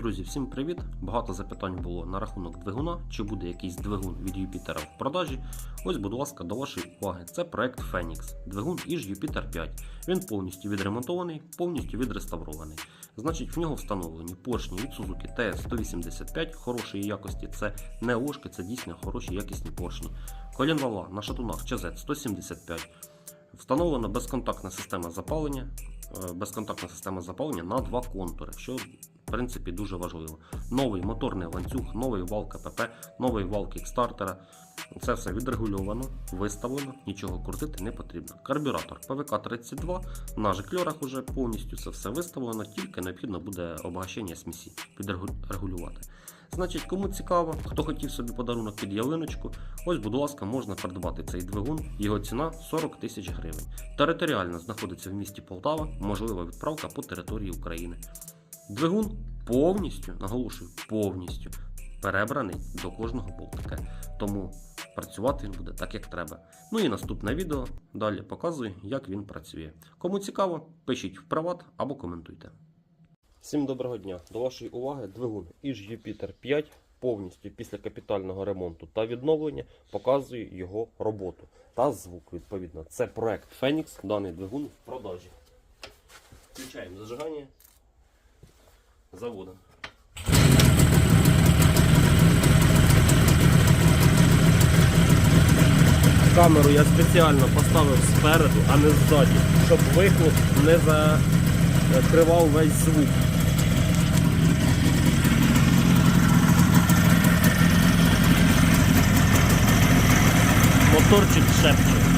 Друзі, всім привіт! Багато запитань було на рахунок двигуна, чи буде якийсь двигун від Юпітера в продажі. Ось, будь ласка, до вашої уваги. Це проект Phoenix, двигун із Юпітер 5. Він повністю відремонтований, повністю відреставрований. Значить, в нього встановлені поршні від Suzuki TS185 хорошої якості. Це не ошки, це дійсно хороші якісні поршні. Колінвала на шатунах CZ175. Встановлена безконтактна система запалення, безконтактна система запалення на два контури, що в принципі дуже важливо. Новий моторний ланцюг, новий вал КПП, новий вал кікстартера. Це все відрегульовано, виставлено, нічого крутити не потрібно. Карбюратор ПВК-32 на жикльорах уже повністю це все виставлено, тільки необхідно буде обгащення смісі підрегулювати. Значить, кому цікаво, хто хотів собі подарунок під ялиночку, ось, будь ласка, можна придбати цей двигун. Його ціна 40 тисяч гривень. Територіально знаходиться в місті Полтава, можлива відправка по території України. Двигун повністю, наголошую, повністю перебраний до кожного болтика. Тому працювати він буде так, як треба. Ну і наступне відео далі показую, як він працює. Кому цікаво, пишіть в приват або коментуйте. Всім доброго дня. До вашої уваги двигун із Jupiter 5 повністю після капітального ремонту та відновлення показує його роботу та звук відповідно. Це проект Phoenix, даний двигун в продажі. Включаємо зажигання. Заводом. Камеру я спеціально поставив спереду, а не ззаді, щоб вихлоп не закривав весь звук. Моторчик шепче.